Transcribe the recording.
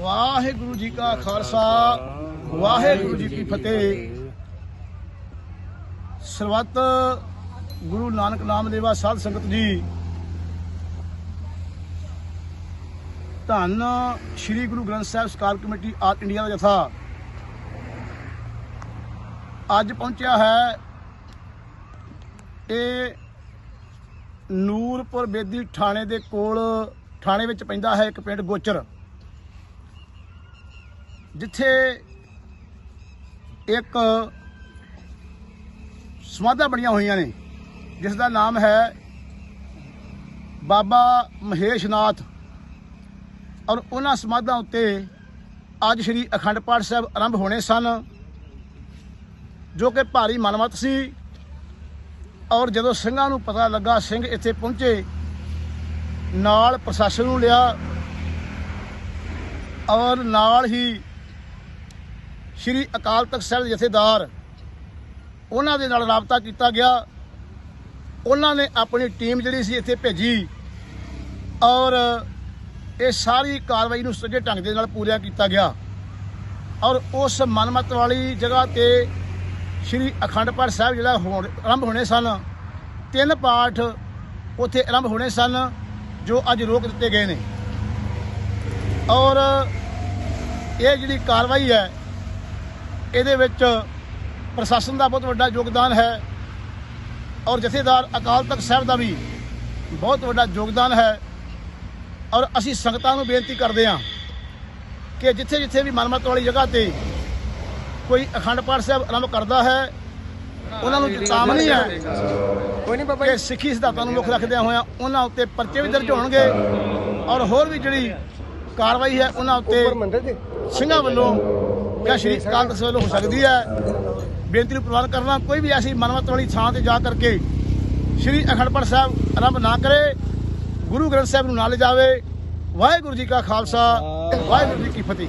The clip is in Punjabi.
ਵਾਹਿਗੁਰੂ ਜੀ ਕਾ ਖਾਲਸਾ, ਵਾਹਿਗੁਰੂ ਜੀ ਕੀ ਫਤਿਹ। ਸਰਬੱਤ ਗੁਰੂ ਨਾਨਕ ਨਾਮ ਲੇਵਾ ਸਾਧ ਸੰਗਤ ਜੀ, ਧੰਨ ਸ੍ਰੀ Guru Granth Sahib ਸਕਾਲ committee all India ਦਾ ਜਥਾ। ਅੱਜ ਪਹੁੰਚਿਆ ਹੈ ਇਹ ਨੂਰਪੁਰ ਬੇਦੀ ਥਾਣੇ ਦੇ ਕੋਲ, ਥਾਣੇ ਵਿੱਚ ਪੈਂਦਾ ਹੈ ਇੱਕ ਪਿੰਡ ਗੋਚਰ। ਜਿੱਥੇ ਇੱਕ ਸਮਾਧਾਂ ਬਣੀਆਂ ਹੋਈਆਂ ਨੇ, ਜਿਸ ਦਾ ਨਾਮ ਹੈ ਬਾਬਾ ਮਹੇਸ਼ਨਾਥ। ਔਰ ਉਹਨਾਂ ਸਮਾਧਾਂ ਉੱਤੇ ਅੱਜ ਸ੍ਰੀ ਅਖੰਡ ਪਾਠ ਸਾਹਿਬ ਆਰੰਭ ਹੋਣੇ ਸਨ, ਜੋ ਕਿ ਭਾਰੀ ਮਨਮਤ ਸੀ। ਔਰ ਜਦੋਂ ਸਿੰਘਾਂ ਨੂੰ ਪਤਾ ਲੱਗਾ, ਸਿੰਘ ਇੱਥੇ ਪਹੁੰਚੇ, ਨਾਲ ਪ੍ਰਸ਼ਾਸਨ ਨੂੰ ਲਿਆ। ਔਰ ਨਾਲ ਹੀ ਸ਼੍ਰੀ ਅਕਾਲ ਤਖਤ ਸਾਹਿਬ ਦੇ ਜਥੇਦਾਰ, ਉਹਨਾਂ ਦੇ ਨਾਲ ਰਾਬਤਾ ਕੀਤਾ ਗਿਆ। ਉਹਨਾਂ ਨੇ ਆਪਣੀ ਟੀਮ ਜਿਹੜੀ ਸੀ ਇੱਥੇ ਭੇਜੀ ਔਰ ਇਹ ਸਾਰੀ ਕਾਰਵਾਈ ਨੂੰ ਸੱਜੇ ਢੰਗ ਦੇ ਨਾਲ ਪੂਰਾ ਕੀਤਾ ਗਿਆ। ਔਰ ਉਸ ਮਨਮਤ ਵਾਲੀ ਜਗ੍ਹਾ ਤੇ ਸ਼੍ਰੀ ਅਖੰਡ ਪਾਠ ਸਾਹਿਬ ਜਿਹੜਾ ਹੋਣ, ਆਰੰਭ ਹੋਣੇ ਸਨ। ਤਿੰਨ ਪਾਠ ਉੱਥੇ ਆਰੰਭ ਹੋਣੇ ਸਨ, ਜੋ ਅੱਜ ਰੋਕ ਦਿੱਤੇ ਗਏ ਨੇ। ਔਰ ਇਹ ਜਿਹੜੀ ਕਾਰਵਾਈ ਹੈ ਇਹਦੇ ਵਿੱਚ ਪ੍ਰਸ਼ਾਸਨ ਦਾ ਬਹੁਤ ਵੱਡਾ ਯੋਗਦਾਨ ਹੈ ਔਰ ਜਥੇਦਾਰ ਅਕਾਲ ਤਖਤ ਸਾਹਿਬ ਦਾ ਵੀ ਬਹੁਤ ਵੱਡਾ ਯੋਗਦਾਨ ਹੈ ਔਰ ਅਸੀਂ ਸੰਗਤਾਂ ਨੂੰ ਬੇਨਤੀ ਕਰਦੇ ਹਾਂ ਕਿ ਜਿੱਥੇ ਜਿੱਥੇ ਵੀ ਮਨਮਤ ਵਾਲੀ ਜਗ੍ਹਾ ਤੇ ਕੋਈ ਅਖੰਡ ਪਾਠ ਸਾਹਿਬ ਆਰੰਭ ਕਰਦਾ ਹੈ ਉਹਨਾਂ ਨੂੰ ਚੇਤਾਵਨੀ ਹੈ ਕੋਈ ਨਹੀਂ ਬਾਬਾ ਕਿ ਸਿੱਖੀ ਸਿਧਾਂਤਾਂ ਨੂੰ ਮੁੱਖ ਰੱਖਦਿਆਂ ਹੋਇਆਂ ਉਹਨਾਂ ਉੱਤੇ ਪਰਚੇ ਵੀ ਦਰਜ ਹੋਣਗੇ ਔਰ ਹੋਰ ਵੀ ਜਿਹੜੀ ਕਾਰਵਾਈ ਹੈ ਉਹਨਾਂ ਉੱਤੇ ਸਿੰਘਾਂ ਵੱਲੋਂ ਜਾਂ ਸ਼੍ਰੀ ਅਕਾਲ ਤਖਤ ਵੱਲੋਂ ਹੋ ਸਕਦੀ ਹੈ? ਬੇਨਤੀ ਨੂੰ ਪ੍ਰਵਾਨ ਕਰਨਾ, ਕੋਈ ਵੀ ਐਸੀ ਮਨਮਤ ਵਾਲੀ ਥਾਂ ਤੇ ਜਾ ਕਰਕੇ ਸ਼੍ਰੀ ਅਖੰਡ ਪਾਠ ਸਾਹਿਬ ਆਰੰਭ ਨਾ ਕਰੇ, ਗੁਰੂ ਗ੍ਰੰਥ ਸਾਹਿਬ ਨੂੰ ਨਾ ਲਿਜਾਵੇ। ਵਾਹਿਗੁਰੂ ਜੀ ਕਾ ਖਾਲਸਾ, ਵਾਹਿਗੁਰੂ ਜੀ ਕੀ ਫਤਿਹ।